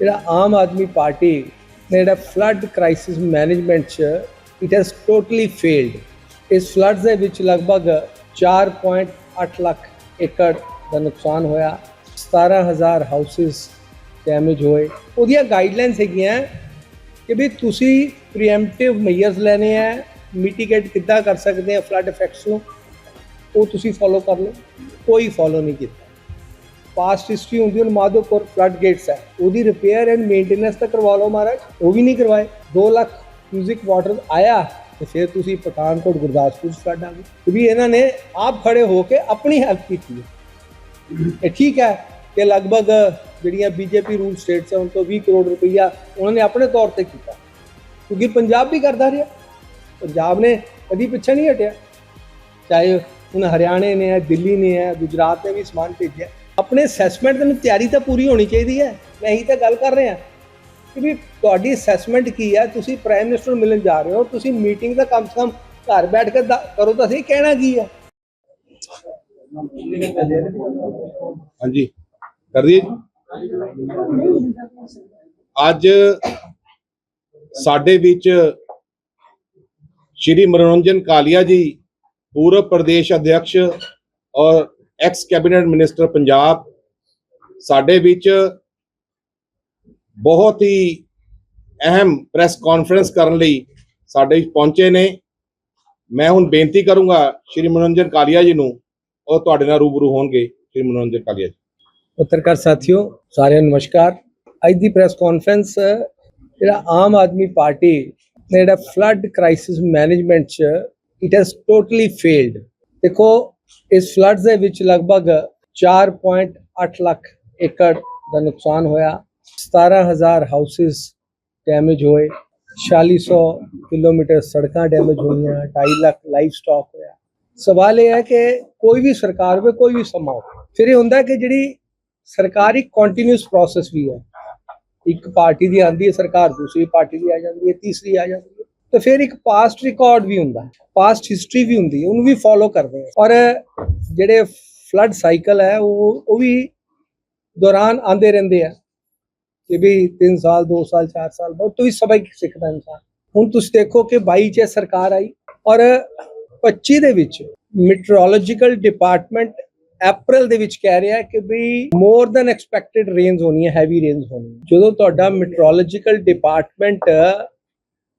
ਜਿਹੜਾ ਆਮ ਆਦਮੀ ਪਾਰਟੀ ਨੇ ਜਿਹੜਾ ਫਲੱਡ ਕ੍ਰਾਈਸਿਸ ਮੈਨੇਜਮੈਂਟ ਚ ਇਟ ਹੈਜ਼ ਟੋਟਲੀ ਫੇਲਡ ਇਸ ਫਲੱਡਸ ਦੇ ਵਿੱਚ ਲਗਭਗ 4.8 ਲੱਖ ਏਕੜ ਦਾ ਨੁਕਸਾਨ ਹੋਇਆ 17000 ਹਾਊਸਸ ਡੈਮੇਜ ਹੋਏ। ਉਹਦੀਆਂ ਗਾਈਡਲਾਈਨਸ ਹੈਗੀਆਂ ਕਿ ਵੀ ਤੁਸੀਂ ਪ੍ਰੀਐਮਪਟਿਵ ਮੈਜਰਸ ਲੈਣੇ ਆ ਮਿਟੀਗੇਟ ਕਿੱਦਾਂ ਕਰ ਸਕਦੇ ਆ ਫਲੱਡ ਇਫੈਕਟਸ ਨੂੰ, ਉਹ ਤੁਸੀਂ ਫੋਲੋ ਕਰ ਲਓ। ਕੋਈ ਫੋਲੋ ਨਹੀਂ ਕੀਤਾ। ਪਾਸਟ ਹਿਸਟਰੀ ਹੁੰਦੀ ਹੁਣ ਮਾਧੋਪੁਰ ਫਲੱਡ ਗੇਟਸ ਹੈ। ਉਹਦੀ ਰਿਪੇਅਰ ਐਂਡ ਮੇਨਟੇਨੈਂਸ ਤਾਂ ਕਰਵਾ ਲਓ ਮਹਾਰਾਜ, ਉਹ ਵੀ ਨਹੀਂ ਕਰਵਾਏ। 2 ਲੱਖ ਕਿਊਜ਼ਿਕ ਵਾਟਰ ਆਇਆ ਤੇ ਫਿਰ ਤੁਸੀਂ ਪਠਾਨਕੋਟ ਗੁਰਦਾਸਪੁਰ ਫਲੱਡ ਆ ਗਈ ਕਿਉਂਕਿ ਇਹਨਾਂ ਨੇ ਆਪ ਖੜੇ ਹੋ ਕੇ ਆਪਣੀ ਹੈਲਪ ਕੀਤੀ ਹੈ। ਇਹ ਠੀਕ ਹੈ ਕਿ ਲਗਭਗ ਜਿਹੜੀਆਂ ਬੀਜੇਪੀ ਰੂਲ ਸਟੇਟਸ ਹੈ ਉਹਨਾਂ ਤੋਂ 20 ਕਰੋੜ ਰੁਪਈਆ ਉਹਨਾਂ ਨੇ ਆਪਣੇ ਤੌਰ ਤੇ ਕੀਤਾ। ਕਿਉਂਕਿ ਪੰਜਾਬ ਵੀ ਕਰਦਾ ਰਿਹਾ। ਪੰਜਾਬ ਨੇ ਕਦੀ ਪਿੱਛੇ ਨਹੀਂ ਹਟਿਆ। ਚਾਹੇ ਹੁਣ ਹਰਿਆਣੇ ਨੇ ਹੈ, ਦਿੱਲੀ ਨੇ ਹੈ, ਗੁਜਰਾਤ ਨੇ ਵੀ ਸਮਾਨ ਭੇਜਿਆ। ਆਪਣੇ ਅਸੈਸਮੈਂਟ ਦੀ ਤਿਆਰੀ ਤਾਂ ਪੂਰੀ ਹੋਣੀ ਚਾਹੀਦੀ ਹੈ। ਮੈਂ ਇਹੀ ਤਾਂ ਗੱਲ ਕਰ ਰਿਹਾ। ਕਿ ਵੀ ਤੁਹਾਡੀ ਅਸੈਸਮੈਂਟ ਕੀ ਹੈ ਤੁਸੀਂ ਪ੍ਰਾਈਮ ਮਿਨਿਸਟਰ ਨੂੰ ਮਿਲਣ ਜਾ ਰਹੇ ਹੋ। ਤੁਸੀਂ ਮੀਟਿੰਗ ਦਾ ਕਮ ਸੇ ਕਮ ਘਰ ਬੈਠ ਕੇ ਕਰੋ ਤਾਂ ਸਹੀ, ਕਹਿਣਾ ਕੀ ਹੈ ਹਾਂਜੀ। ਕਰ ਦਈਏ ਅੱਜ ਸਾਡੇ ਵਿੱਚ ਸ਼੍ਰੀ ਮਨੋਰੰਜਨ ਕਾਲੀਆ ਜੀ, ਪੂਰਬ ਪ੍ਰਦੇਸ਼ ਅਧਿਕਸ਼ ਔਰ ਐਕਸ ਕੈਬਨਿਟ ਮਿਨਿਸਟਰ ਪੰਜਾਬ ਸਾਡੇ ਵਿੱਚ ਬਹੁਤ ਹੀ ਅਹਿਮ ਪ੍ਰੈਸ ਕਾਨਫਰੰਸ ਕਰਨ ਲਈ ਸਾਡੇ ਵਿੱਚ ਪਹੁੰਚੇ ਨੇ। ਮੈਂ ਹੁਣ ਬੇਨਤੀ ਕਰੂੰਗਾ ਸ਼੍ਰੀ ਮਨੋਰੰਜਨ ਕਾਲੀਆ ਜੀ ਨੂੰ, ਉਹ ਤੁਹਾਡੇ ਨਾਲ ਰੂਬਰੂ ਹੋਣਗੇ, ਸ਼੍ਰੀ ਮਨੋਰੰਜਨ ਕਾਲੀਆ ਜੀ। ਪੱਤਰਕਾਰ ਸਾਥੀਓ, ਸਾਰਿਆਂ ਨੂੰ ਨਮਸਕਾਰ। ਅੱਜ ਦੀ ਪ੍ਰੈਸ ਕਾਨਫਰੰਸ ਜਿਹੜਾ ਆਮ ਆਦਮੀ ਪਾਰਟੀ ਨੇ ਜਿਹੜਾ ਫਲੱਡ ਕ੍ਰਾਈਸਿਸ ਮੈਨੇਜਮੈਂਟ ਚ ਇਟ ਹੈਜ਼ ਟੋਟਲੀ ਫੇਲਡ ਦੇਖੋ ਇਸ ਫਲੱਡ ਦੇ ਵਿੱਚ ਲਗਭਗ 4.8 ਲੱਖ ਏਕੜ ਦਾ ਨੁਕਸਾਨ ਹੋਇਆ। 17000 ਹਾਊਸਸ ਡੈਮੇਜ ਹੋਏ। 4600 ਕਿਲੋਮੀਟਰ ਸੜਕਾਂ ਡੈਮੇਜ ਹੋਈਆਂ 2.5 ਲੱਖ ਲਾਈਫ ਸਟਾਕ ਹੋਇਆ। ਸਵਾਲ ਇਹ ਹੈ ਕਿ ਕੋਈ ਵੀ ਸਰਕਾਰ ਹੋਵੇ, ਕੋਈ ਵੀ ਸਮਾਂ ਹੋਵੇ, ਫਿਰ ਇਹ ਹੁੰਦਾ ਕਿ ਜਿਹੜੀ ਸਰਕਾਰ ਇੱਕ ਕੰਟੀਨਿਊਸ ਪ੍ਰੋਸੈਸ ਵੀ ਹੈ। ਇੱਕ ਪਾਰਟੀ ਦੀ ਆਂਦੀ ਹੈ ਸਰਕਾਰ, ਦੂਸਰੀ ਪਾਰਟੀ ਦੀ ਆ ਜਾਂਦੀ ਹੈ, ਤੀਸਰੀ ਆ ਜਾਂਦੀ ਹੈ। ਤੇ ਫਿਰ ਇੱਕ ਪਾਸਟ ਰਿਕਾਰਡ ਵੀ ਹੁੰਦਾ ਪਾਸਟ ਹਿਸਟਰੀ ਵੀ ਹੁੰਦੀ ਹੈ, ਉਹਨੂੰ ਵੀ ਫੋਲੋ ਕਰਦੇ ਆ ਔਰ ਜਿਹੜੇ ਫਲੱਡ ਸਾਈਕਲ ਹੈ, ਉਹ ਉਹ ਵੀ ਦੌਰਾਨ ਆਂਦੇ ਰਹਿੰਦੇ ਆ ਕਿ ਵੀ 3 ਸਾਲ 2 ਸਾਲ 4 ਸਾਲ ਬਾਅਦ ਤੋਂ ਵੀ ਸਬਕ ਸਿੱਖਦਾ ਇਨਸਾਨ। ਹੁਣ ਤੁਸੀਂ ਦੇਖੋ ਕਿ 22 ਚ ਸਰਕਾਰ ਆਈ ਔਰ 25 ਦੇ ਵਿੱਚ ਮੀਟਰੋਲੋਜੀਕਲ ਡਿਪਾਰਟਮੈਂਟ ਅਪ੍ਰੈਲ ਦੇ ਵਿੱਚ ਕਹਿ ਰਿਹਾ ਕਿ ਵੀ ਮੋਰ ਦੈਨ ਐਕਸਪੈਕਟਿਡ ਰੇਨਸ ਹੋਣੀ ਹੈ ਹੈਵੀ ਰੇਨਸ ਹੋਣੀ ਜਦੋਂ ਤੁਹਾਡਾ ਮੀਟਰੋਲੋਜੀਕਲ ਡਿਪਾਰਟਮੈਂਟ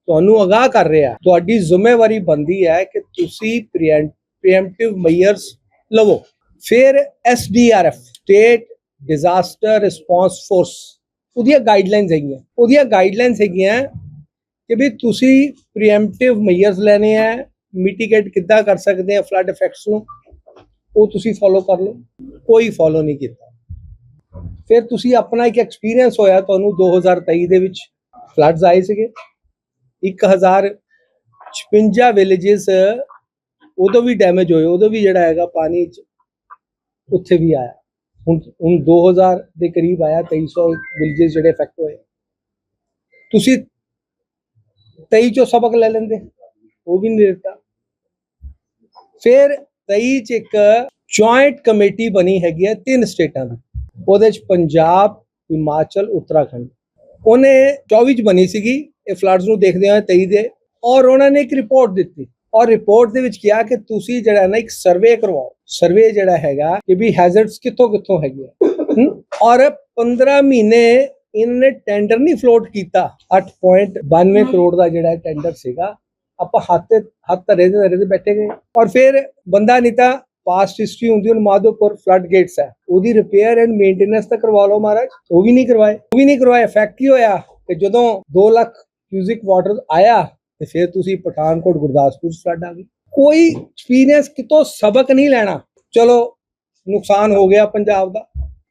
ਤੁਹਾਨੂੰ ਅਗਾਹ ਕਰ ਰਿਹਾ ਤੁਹਾਡੀ ਜ਼ਿੰਮੇਵਾਰੀ ਬੰਦੀ ਹੈ ਕਿ ਤੁਸੀਂ ਪ੍ਰੀਐਮਪਟਿਵ ਮੈਜਰਸ ਲਵੋ। ਫਿਰ SDRF state disaster response force ਉਹਦੀਆਂ ਗਾਈਡਲਾਈਨਸ ਹੈਗੀਆਂ। ਉਹਦੀਆਂ ਗਾਈਡਲਾਈਨਸ ਹੈਗੀਆਂ ਕਿ ਵੀ ਤੁਸੀਂ ਪ੍ਰੀਐਮਪਟਿਵ ਮੈਜਰਸ ਲੈਣੇ ਆ ਮਿਟੀਗੇਟ ਕਿੱਦਾਂ ਕਰ ਸਕਦੇ ਆ ਫਲੱਡ ਇਫੈਕਟਸ ਨੂੰ, ਉਹ ਤੁਸੀਂ ਫੋਲੋ ਕਰ ਲਓ। ਕੋਈ ਫੋਲੋ ਨਹੀਂ ਕੀਤਾ। ਫਿਰ ਤੁਸੀਂ ਆਪਣਾ ਇੱਕ ਐਕਸਪੀਰੀਅੰਸ ਹੋਇਆ ਤੁਹਾਨੂੰ 2023 ਦੇ ਵਿੱਚ। ਫਲੱਡਸ ਆਏ ਸੀਗੇ। 1056 ਵਿਲੇजेस ਉਦੋਂ ਵੀ ਡੈਮੇਜ ਹੋਏ, ਉਦੋਂ ਵੀ ਜਿਹੜਾ ਹੈਗਾ ਪਾਣੀ ਚ ਉੱਥੇ ਵੀ ਆਇਆ। ਹੁਣ ਹੁਣ 2000 ਦੇ ਕਰੀਬ ਆਇਆ 2300 ਵਿਲੇजेस ਜਿਹੜੇ ਇਫੈਕਟ ਹੋਏ। ਤੁਸੀਂ 23 ਚੋਂ ਸਬਕ ਲੈ ਲੈਂਦੇ, ਉਹ ਵੀ ਨਹੀਂ ਦਿੱਤਾ। ਫਿਰ 23 ਚ ਇੱਕ ਜੁਆਇੰਟ ਕਮੇਟੀ ਬਣੀ ਹੈਗੀ ਹੈ ਤਿੰਨ ਸਟੇਟਾਂ ਦੀ। ਉਹਦੇ ਚ ਪੰਜਾਬ, ਹਿਮਾਚਲ, ਉੱਤਰਾਖੰਡ। ਉਹਨੇ 24 ਚ ਬਣੀ ਸੀਗੀ। ਇਹ ਫਲੱਡਸ ਨੂੰ ਦੇਖਦੇ ਹੋਏ 23 ਦੇ ਔਰ ਉਹਨਾਂ ਨੇ ਇੱਕ ਰਿਪੋਰਟ ਦਿੱਤੀ। ਔਰ ਰਿਪੋਰਟ ਦੇ ਵਿੱਚ ਕਿਹਾ ਕਿ ਤੁਸੀਂ ਜਿਹੜਾ ਨਾ ਇੱਕ ਸਰਵੇ ਕਰਵਾਓ। ਸਰਵੇ ਜਿਹੜਾ ਹੈਗਾ ਕਿ ਵੀ ਹੈਜ਼ਰਡਸ ਕਿੱਥੋਂ ਕਿੱਥੋਂ ਹੈਗੇ ਔਰ 15 ਮਹੀਨੇ ਇਹਨਾਂ ਨੇ ਟੈਂਡਰ ਨਹੀਂ ਫਲੋਟ ਕੀਤਾ। 8.92 ਕਰੋੜ ਦਾ ਜਿਹੜਾ ਟੈਂਡਰ ਸੀਗਾ। ਆਪਾਂ ਹੱਥ ਹੱਥ ਧਰੇ ਦੇ ਧਰੇ ਬੈਠੇ ਗਏ। ਔਰ ਫਿਰ ਬੰਦਾ ਨਹੀਂ ਤਾਂ ਪਾਸਟ ਹਿਸਟਰੀ ਹੁੰਦੀ ਹੁਣ ਮਾਧੋਪੁਰ ਫਲੱਡ ਗੇਟਸ ਹੈ। ਉਹਦੀ ਰਿਪੇਅਰ ਐਂਡ ਮੇਨਟੇਨੈਂਸ ਤਾਂ ਕਰਵਾ ਲਓ ਮਹਾਰਾਜ। ਉਹ ਵੀ ਨਹੀਂ ਕਰਵਾਏ। ਉਹ ਵੀ ਨਹੀਂ ਕਰਵਾਏ। ਇਫੈਕਟ ਕੀ ਹੋਇਆ ਕਿ ਜਦੋਂ 2 ਲੱਖ ਕਿਊਜ਼ਿਕ ਵਾਟਰ ਆਇਆ ਤੇ ਫਿਰ ਤੁਸੀਂ ਪਠਾਨਕੋਟ, ਗੁਰਦਾਸਪੁਰ ਫਲੱਡ ਆ ਗਈ। ਕੋਈ ਐਕਸਪੀਰੀਅੰਸ ਕਿਤੋਂ ਸਬਕ ਨਹੀਂ ਲੈਣਾ। ਚਲੋ, ਨੁਕਸਾਨ ਹੋ ਗਿਆ ਪੰਜਾਬ ਦਾ।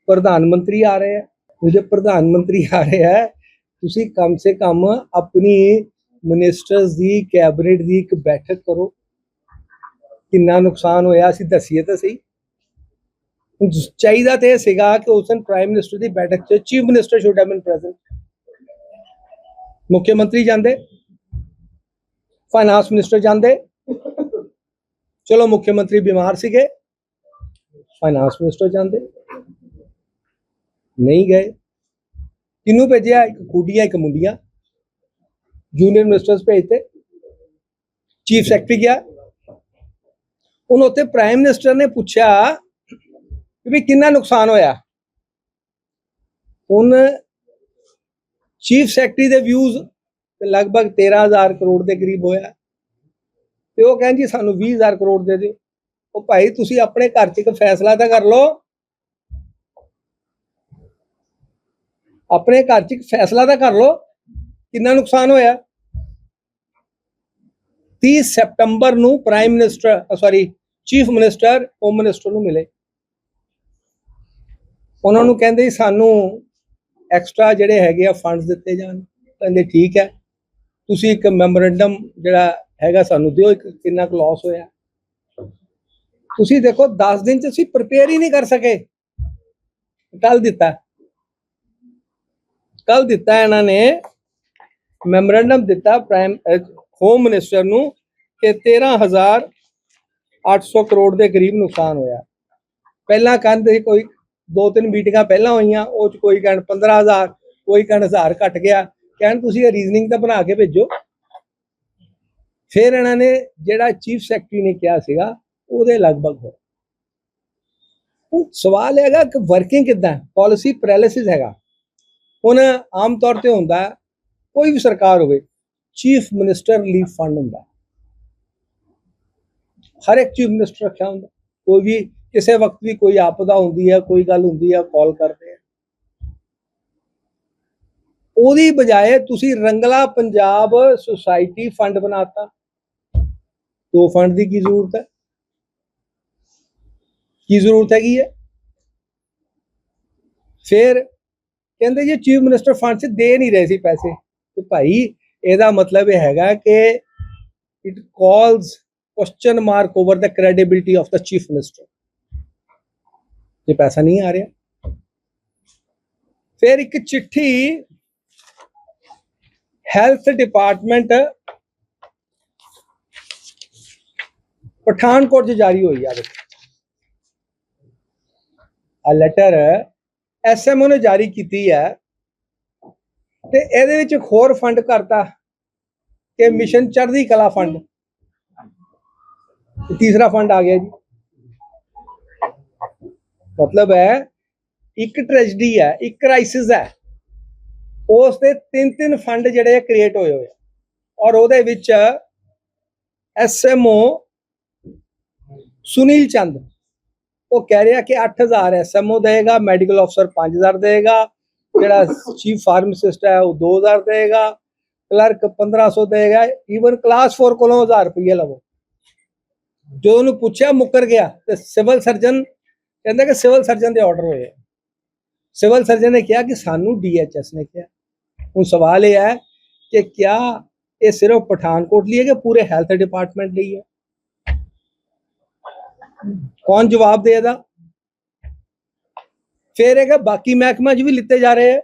ਪ੍ਰਧਾਨ ਮੰਤਰੀ ਆ ਰਹੇ ਆ। ਜੇ ਪ੍ਰਧਾਨ ਮੰਤਰੀ ਆ ਰਿਹਾ ਹੈ, ਤੁਸੀਂ ਕਮ ਸੇ ਕਮ ਆਪਣੀ ਮਿਨਿਸਟਰਸ ਦੀ ਕੈਬਨਿਟ ਦੀ ਇੱਕ ਬੈਠਕ ਕਰੋ। ਕਿੰਨਾ ਨੁਕਸਾਨ ਹੋਇਆ, ਅਸੀਂ ਦੱਸੀਏ ਤਾਂ ਸਹੀ। ਚਾਹੀਦਾ ਤੇ ਇਹ ਸੀਗਾ ਕਿ ਉਸ ਦਿਨ ਪ੍ਰਾਈਮ ਮਿਨਿਸਟਰ ਦੀ ਬੈਠਕ 'ਚ chief minister should have been present ਮੁੱਖ ਮੰਤਰੀ ਜਾਂਦੇ ਫਾਈਨਾਂਸ ਮਿਨਿਸਟਰ ਜਾਂਦੇ। ਚਲੋ ਮੁੱਖ ਮੰਤਰੀ ਬਿਮਾਰ ਸੀਗੇ ਫਾਈਨਾਂਸ ਮਿਨਿਸਟਰ ਜਾਂਦੇ। ਨਹੀਂ ਗਏ। ਕਿਹਨੂੰ ਭੇਜਿਆ? ਇੱਕ ਕੁੜੀਆਂ ਇੱਕ ਮੁੰਡੀਆਂ। ਜੂਨੀਅਰ ਮਿਨਿਸਟਰਸ ਭੇਜਤੇ। ਚੀਫ ਸੈਕਟਰੀ ਗਿਆ। ਹੁਣ ਉੱਥੇ ਪ੍ਰਾਈਮ ਮਿਨਿਸਟਰ ਨੇ ਪੁੱਛਿਆ ਕਿ ਵੀ ਕਿੰਨਾ ਨੁਕਸਾਨ ਹੋਇਆ? ਹੁਣ ਚੀਫ ਸੈਕਟਰੀ ਦੇ ਵਿਊਜ਼ ਤੇ ਲਗਭਗ 13000 ਕਰੋੜ ਦੇ ਕਰੀਬ ਹੋਇਆ ਤੇ ਉਹ ਕਹਿੰਦੀ ਸਾਨੂੰ 20000 ਕਰੋੜ ਦੇ ਦਿਓ। ਉਹ ਭਾਈ, ਤੁਸੀਂ ਆਪਣੇ ਘਰ 'ਚ ਇੱਕ ਫੈਸਲਾ ਤਾਂ ਕਰ ਲਓ। ਆਪਣੇ ਘਰ 'ਚ ਇੱਕ ਫੈਸਲਾ ਤਾਂ ਕਰ ਲਓ। ਕਿੰਨਾ ਨੁਕਸਾਨ ਹੋਇਆ? 30 ਸਤੰਬਰ ਨੂੰ prime minister sorry chief minister home minister ਨੂੰ ਮਿਲੇ। ਉਹਨਾਂ ਨੂੰ ਕਹਿੰਦੇ ਸਾਨੂੰ ਐਕਸਟਰਾ ਜਿਹੜੇ ਹੈਗੇ ਆ ਫੰਡਸ ਦਿੱਤੇ ਜਾਣ, ਕਹਿੰਦੇ ਠੀਕ ਹੈ। ਤੁਸੀਂ ਇੱਕ ਮੈਮੋਰੈਂਡਮ ਜਿਹੜਾ ਹੈਗਾ ਸਾਨੂੰ ਦਿਓ ਇੱਕ, ਕਿੰਨਾ ਕੁ ਲਾਸ ਹੋਇਆ। ਤੁਸੀਂ ਦੇਖੋ 10 ਦਿਨ ਚ ਅਸੀਂ ਪ੍ਰਪੇਅਰ ਹੀ ਨਹੀਂ ਕਰ ਸਕੇ। ਕੱਲ ਦਿੱਤਾ। ਕੱਲ ਦਿੱਤਾ ਇਹਨਾਂ ਨੇ ਮੈਮੋਰੈਂਡਮ ਦਿੱਤਾ ਪ੍ਰਾਈਮ ਹੋਮ ਮਿਨਿਸਟਰ ਨੂੰ ਕਿ 13800 ਕਰੋੜ ਦੇ ਕਰੀਬ ਨੁਕਸਾਨ ਹੋਇਆ। ਪਹਿਲਾਂ ਕਹਿੰਦੇ ਕੋਈ ਦੋ ਤਿੰਨ ਮੀਟਿੰਗਾਂ ਪਹਿਲਾਂ ਹੋਈਆਂ, ਉਹ ਚ ਕੋਈ ਕਹਿਣ 15000 ਕੋਈ ਕਹਿਣ 1000 ਘਟ ਗਿਆ। ਕਹਿਣ ਤੁਸੀਂ ਇਹ ਰੀਜ਼ਨਿੰਗ ਤਾਂ ਬਣਾ ਕੇ ਭੇਜੋ। ਫਿਰ ਇਹਨਾਂ ਨੇ ਜਿਹੜਾ ਚੀਫ ਸੈਕਟਰੀ ਨੇ ਕਿਹਾ ਸੀਗਾ, ਉਹਦੇ ਲਗਭਗ ਹੋਇਆ। ਹੁਣ ਸਵਾਲ ਹੈਗਾ ਕਿ ਵਰਕਿੰਗ ਕਿੱਦਾਂ ਪਾਲਿਸੀ ਪੈਰਾਲਿਸਿਸ ਹੈਗਾ। ਹੁਣ ਆਮ ਤੌਰ ਤੇ ਹੁੰਦਾ ਕੋਈ ਵੀ ਸਰਕਾਰ ਹੋਵੇ ਚੀਫ ਮਿਨਿਸਟਰ ਲੀਵ ਫੰਡ ਹੁੰਦਾ ਹਰ ਇੱਕ ਚੀਫ ਮਿਨਿਸਟਰ ਰੱਖਿਆ ਹੁੰਦਾ, ਕੋਈ ਵੀ ਕਿਸੇ ਵਕਤ ਵੀ ਕੋਈ ਆਪਦਾ ਹੁੰਦੀ ਹੈ, ਕੋਈ ਗੱਲ ਹੁੰਦੀ ਹੈ ਕਾਲ ਕਰਦੇ ਆ। ਉਹਦੀ ਬਜਾਏ ਤੁਸੀਂ ਰੰਗਲਾ ਪੰਜਾਬ ਸੁਸਾਇਟੀ ਫੰਡ ਬਣਾਤਾ। ਦੋ ਫੰਡ ਦੀ ਕੀ ਜ਼ਰੂਰਤ ਹੈ? ਕੀ ਜ਼ਰੂਰਤ ਹੈਗੀ ਹੈ? ਫਿਰ ਕਹਿੰਦੇ ਜੀ ਚੀਫ ਮਿਨਿਸਟਰ ਫੰਡ 'ਚ ਦੇ ਨਹੀਂ ਰਹੇ ਸੀ ਪੈਸੇ। ਤੇ ਭਾਈ, ਇਹਦਾ ਮਤਲਬ ਇਹ ਹੈਗਾ ਕਿ it calls question mark over the credibility of the chief minister ਇਹ ਪੈਸਾ ਨਹੀਂ ਆ ਰਿਹਾ। ਫਿਰ ਇੱਕ ਚਿੱਠੀ ਹੈਲਥ ਡਿਪਾਰਟਮੈਂਟ ਪਠਾਨਕੋਟ 'ਚ ਜਾਰੀ ਹੋਈ ਆ ਦੇਖੋ। ਆ ਲੈਟਰ ਐਸਐਮਓ ਨੇ ਜਾਰੀ ਕੀਤੀ ਹੈ ਤੇ ਇਹਦੇ ਵਿੱਚ ਇੱਕ ਹੋਰ ਫੰਡ ਕਰਤਾ ਕਿ ਮਿਸ਼ਨ ਚੜ੍ਹਦੀ ਕਲਾ ਫੰਡ ਤੀਸਰਾ ਫੰਡ ਆ ਗਿਆ ਜੀ। ਮਤਲਬ ਹੈ, ਇੱਕ ਟ੍ਰੈਜਡੀ ਹੈ, ਇੱਕ ਕ੍ਰਾਈਸਿਸ ਹੈ। ਉਸ ਦੇ ਤਿੰਨ ਤਿੰਨ ਫੰਡ ਜਿਹੜੇ ਕ੍ਰੀਏਟ ਹੋਏ ਹੋਏ ਔਰ ਉਹਦੇ ਵਿੱਚ ਐਸਐਮਓ ਸੁਨੀਲ ਚੰਦ। ਉਹ ਕਹਿ ਰਿਹਾ ਕਿ 8000 ਐਸਐਮਓ ਦੇਗਾ ਮੈਡੀਕਲ ਅਫਸਰ 5000 ਦੇਗਾ, ਜਿਹੜਾ ਚੀਫ ਫਾਰਮਾਸਿਸਟ ਹੈ ਉਹ 2000 ਦੇਗਾ ਕਲਰਕ 1500 ਦੇਗਾ ਈਵਨ ਕਲਾਸ 4 ਕੋਲੋਂ 1000 ਰੁਪਏ ਲਵੋ। ਜੋ ਉਹਨੂੰ ਪੁੱਛਿਆ, ਮੁੱਕਰ ਗਿਆ ਤੇ ਸਿਵਲ ਸਰਜਨ ਕਹਿੰਦਾ ਕਿ ਸਿਵਲ ਸਰਜਨ ਦੇ ਆਰਡਰ ਹੋਏ ਸਿਵਲ ਸਰਜਨ ਨੇ ਕਿਹਾ ਕਿ ਸਾਨੂੰ ਡੀਐਚਐਸ ਨੇ ਕਿਹਾ। ਹੁਣ ਸਵਾਲ ਇਹ ਹੈ ਕਿ ਕਿਆ ਇਹ ਸਿਰਫ ਪਠਾਨਕੋਟ ਲਈ ਹੈ ਕਿ ਪੂਰੇ ਹੈਲਥ ਡਿਪਾਰਟਮੈਂਟ ਲਈ ਹੈ? ਕੌਣ ਜਵਾਬ ਦੇਗਾ ਫਿਰ ਹੈਗਾ ਬਾਕੀ ਮਹਿਕਮਾ 'ਚ ਵੀ ਲਿੱਤੇ ਜਾ ਰਹੇ ਹੈ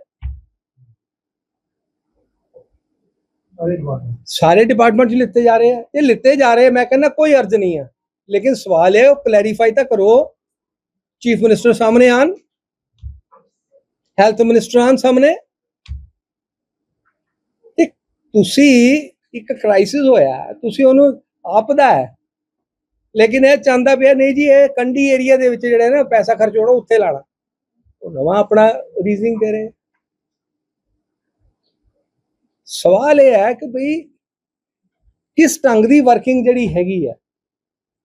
ਸਾਰੇ ਡਿਪਾਰਟਮੈਂਟ 'ਚ ਲਿੱਤੇ ਜਾ ਰਹੇ ਹੈ ਇਹ ਲਿੱਤੇ ਜਾ ਰਹੇ ਮੈਂ ਕਹਿੰਦਾ ਕੋਈ ਅਰਜ਼ ਨਹੀਂ ਹੈ ਲੇਕਿਨ ਸਵਾਲ ਹੈ ਉਹ ਕਲੈਰੀਫਾਈ ਤਾਂ ਕਰੋ ਚੀਫ ਮਿਨਿਸਟਰ ਸਾਹਮਣੇ ਆਣ ਹੈਲਥ ਮਿਨਿਸਟਰ ਸਾਹਮਣੇ। ਤੇ ਤੁਸੀਂ ਇੱਕ ਕ੍ਰਾਈਸਿਸ ਹੋਇਆ, ਤੁਸੀਂ ਉਹਨੂੰ ਆਪਦਾ ਹੈ। ਲੇਕਿਨ ਇਹ ਚਾਹੁੰਦਾ ਪਿਆ, ਨਹੀਂ ਜੀ, ਇਹ ਕੰਡੀ ਏਰੀਆ ਦੇ ਵਿੱਚ ਜਿਹੜੇ ਨਾ ਪੈਸਾ ਖਰਚ ਹੋਣਾ, ਉੱਥੇ ਲਾਣਾ ਉਹ ਨਵਾਂ ਆਪਣਾ ਰੀਜ਼ਨਿੰਗ ਦੇ ਰਹੇ। ਸਵਾਲ ਇਹ ਹੈ ਕਿ ਭਈ ਕਿਸ ਢੰਗ ਦੀ ਵਰਕਿੰਗ ਜਿਹੜੀ ਹੈਗੀ ਹੈ?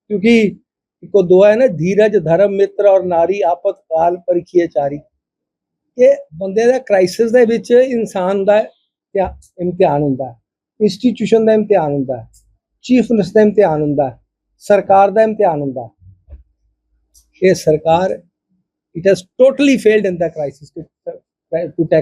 ਕਿਉਂਕਿ ਇੱਕੋ ਦੁਆ ਹੈ ਨਾ ਧੀਰਜ ਧਰਮ ਮਿੱਤਰ ਔਰ ਨਾਰੀ ਆਪਤ ਕਾਲ ਪਰਖੀਏ ਚਾਰੀ ਕਿ ਬੰਦੇ ਦਾ ਕ੍ਰਾਈਸਿਸ ਦੇ ਵਿੱਚ ਇਨਸਾਨ ਦਾ ਇਮਤਿਹਾਨ ਹੁੰਦਾ ਹੈ ਇੰਸਟੀਟਿਊਸ਼ਨ ਦਾ ਇਮਤਿਹਾਨ ਹੁੰਦਾ ਹੈ ਚੀਫ ਮਿਨਿਸਟਰ ਦਾ ਇਮਤਿਹਾਨ ਹੁੰਦਾ ਸਰਕਾਰ ਦਾ ਇਮਤਿਹਾਨ ਹੁੰਦਾ ਇਹ ਸਰਕਾਰ it has totally failed in the crisis to to